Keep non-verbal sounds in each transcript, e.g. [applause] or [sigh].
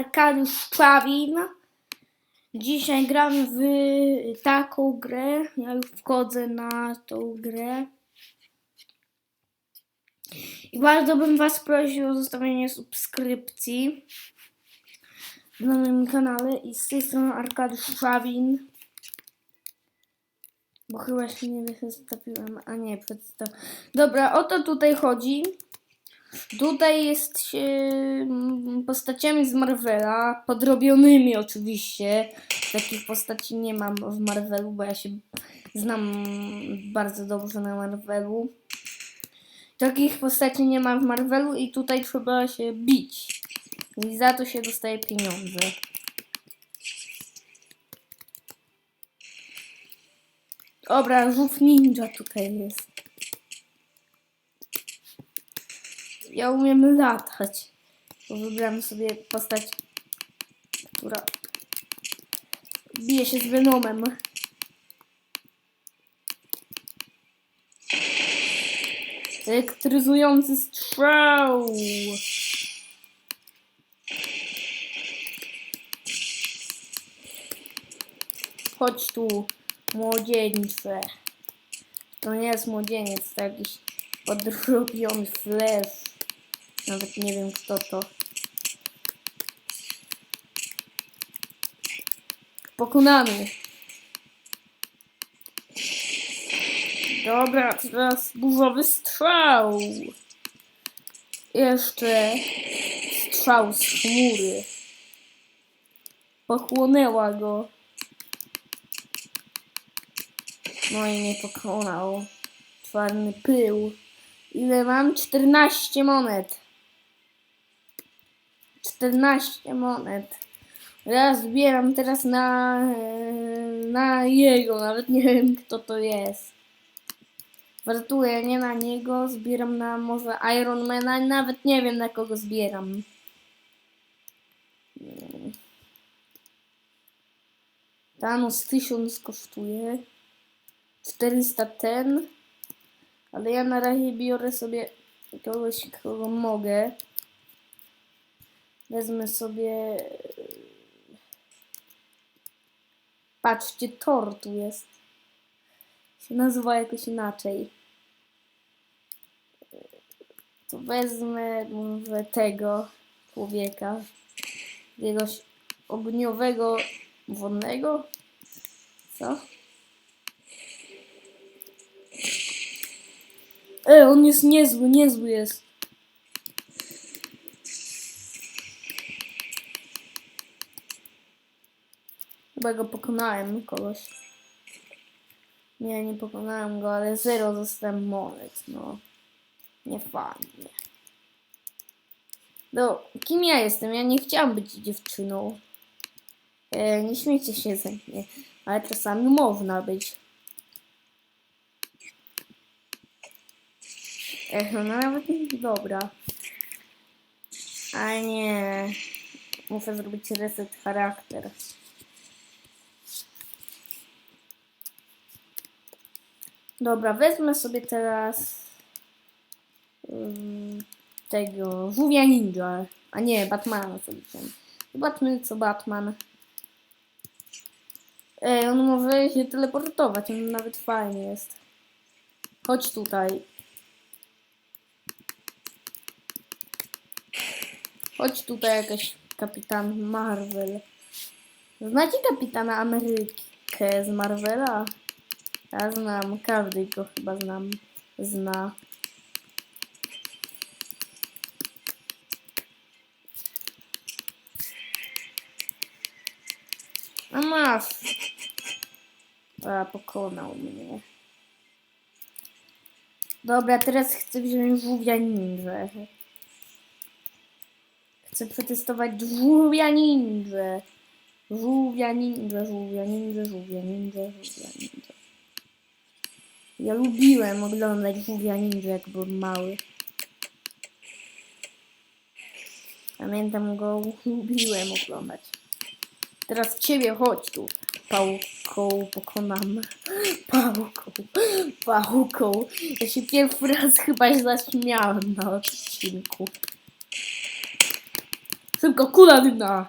Arkadiusz Czawin. Dzisiaj gram w taką grę. Ja już wchodzę na tą grę. I bardzo bym Was prosił o zostawienie subskrypcji na moim kanale. I z tej strony Arkadiusz Czawin. Bo chyba się nie przedstawiłem, a nie przedstawiłem. Dobra, o to tutaj chodzi. Tutaj jest się mm, postaciami z Marvela, podrobionymi oczywiście. Takich postaci nie mam w Marvelu, bo ja się znam bardzo dobrze na Marvelu. Takich postaci nie mam w Marvelu i tutaj trzeba się bić. I za to się dostaje pieniądze. Dobra, żółw ninja tutaj jest. Ja umiem latać. Bo wybrałem sobie postać, która bije się z Venomem. Elektryzujący strzał. Chodź tu, młodzieńcze. To nie jest młodzieniec, to jakiś podrobiony flash. Nawet nie wiem kto to. Pokonany. Dobra, teraz burzowy strzał. Jeszcze strzał z chmury. Pochłonęła go. No i nie pokonał. Czarny pył. Ile mam? 14 monet. 14 monet. Ja zbieram teraz na, e, na jego, nawet nie wiem kto to jest. Wartuję nie na niego, zbieram na może Ironmana, nawet nie wiem na kogo zbieram. Thanos 1000 kosztuje. 400 ten. Ale ja na razie biorę sobie kogoś, kogo mogę. Wezmę sobie. Patrzcie, Thor tu jest. Się nazywa jakoś inaczej. To wezmę może tego człowieka. Jakiegoś ogniowego, wodnego. Co? E, on jest niezły, niezły jest. Chyba go pokonałem kogoś. Nie, nie pokonałem go, ale zero zostałem monet, no. Nie fajnie. No, kim ja jestem? Ja nie chciałam być dziewczyną. E, nie śmiejcie się ze mnie, ale czasami można być. Ech, no nawet nie dobra. A nie. Muszę zrobić reset charakter. Dobra, wezmę sobie teraz ym, tego żółwia ninja. A nie, Batmana sobie. Zobaczmy co Batman. Ej, on może się teleportować, on nawet fajnie jest. Chodź tutaj. Chodź tutaj jakaś kapitan Marvel. Znacie kapitana Amerykę z Marvela? Ja znam, każdy go chyba znam, zna. A masz. A, pokonał mnie. Dobra, teraz chcę wziąć żółwia ninja. Chcę przetestować żółwia ninja. Żółwia ninja, żółwia ninja, żółwia ninja, żółwia ninja. Ja lubiłem oglądać żółwia ninja, jak byłem mały. Pamiętam go, lubiłem oglądać. Teraz ciebie, chodź tu. Pałką pokonam. [gasps] Pałką, [gasps] pałką. Ja się pierwszy raz chyba zaśmiałem na odcinku. Szybko, kula dymna.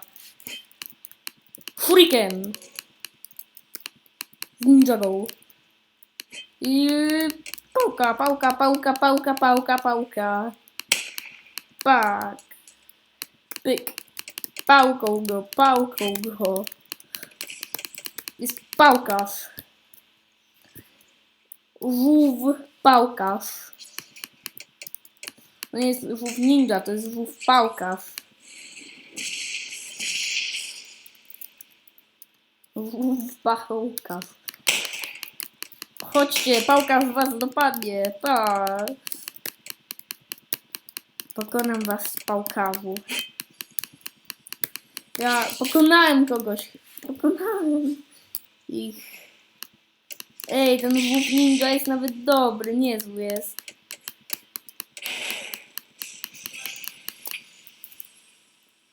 Shuriken. Ninja Go. I pałka, pałka, pałka, pałka, pałka, pałka. Pak. Pyk. Pałką go, pałką go. Jest pałkarz. Żółw pałkarz. To nie jest żółw ninja, to jest żółw pałkarz. Żółw pałkarz. Chodźcie, pałkarz was dopadnie. Tak. Pokonam was z pałkarzu. Ja pokonałem kogoś. Pokonałem ich. Ej, ten żółw ninja jest nawet dobry, niezły jest.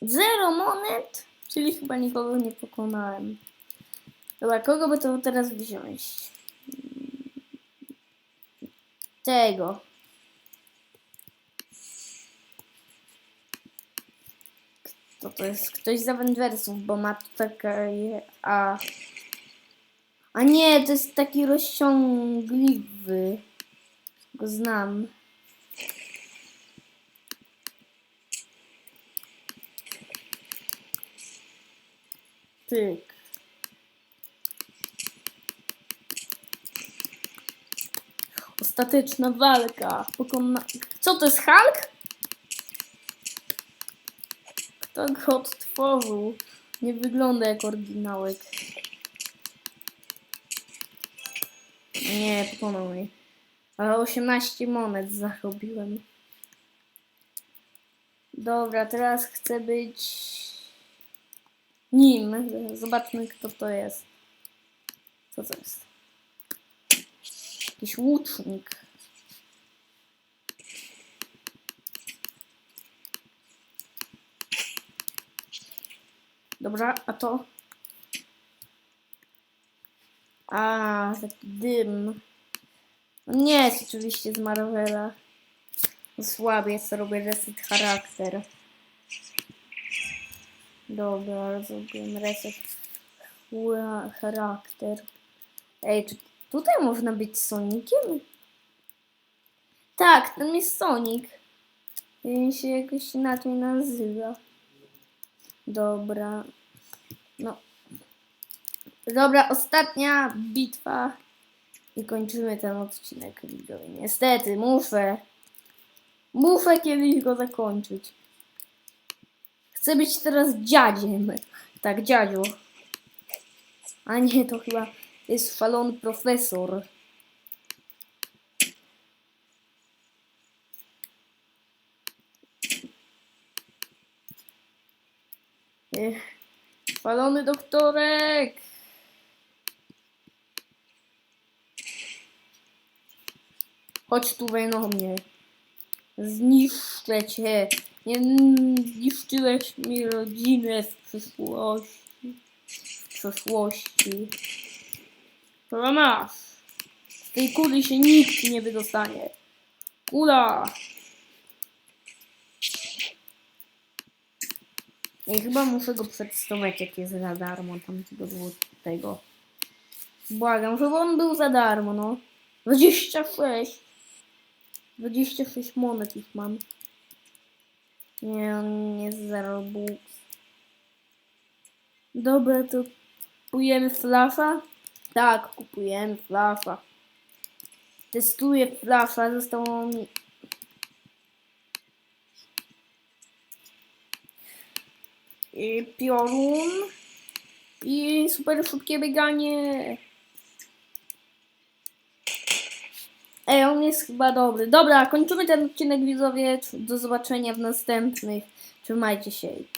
Zero monet? Czyli chyba nikogo nie pokonałem. Dobra, kogo by to teraz wziąć? Tego. To to jest ktoś z Avengersów, bo ma takie... A... A nie, to jest taki rozciągliwy. Go znam. Tyk. Ostateczna walka. Pokona... Co to jest Hulk? Kto go odtworzył? Nie wygląda jak oryginałek. Nie, pokonał mnie. Ale 18 monet zarobiłem. Dobra, teraz chcę być nim. Zobaczmy, kto to jest. Co to jest? Jakiś łucznik. Dobra, a to? A, taki dym. No nie jest oczywiście z Marvela. Słabiej robię reset charakter. Dobra, zrobiłem reset charakter. Ej, czy tutaj można być Sonikiem? Tak, tam jest Sonic. On się jakoś inaczej nazywa. Dobra. No. Dobra, ostatnia bitwa. I kończymy ten odcinek, widzowie. Niestety, muszę. Muszę kiedyś go zakończyć. Chcę być teraz dziadziem. Tak, dziadziu. A nie, to chyba jest szalony profesor. Szalony doktorek! Chodź tu mnie. Zniszczę cię. Nie zniszczyłeś mi rodzinę w przyszłości. W przeszłości. To masz. Z tej kuli się nikt nie wydostanie. Kula! I chyba muszę go przedstawiać, jak jest za darmo. Tam tego. Błagam, żeby on był za darmo, no. 26. 26 monet ich mam. Nie, on nie jest za. Dobra, to kupujemy flasza? Tak, kupujemy flasza. Testuję flasza, zostało mi... I piorun. I super szybkie bieganie. Ej, on jest chyba dobry. Dobra, kończymy ten odcinek widzowie. Do zobaczenia w następnych. Trzymajcie się i pa.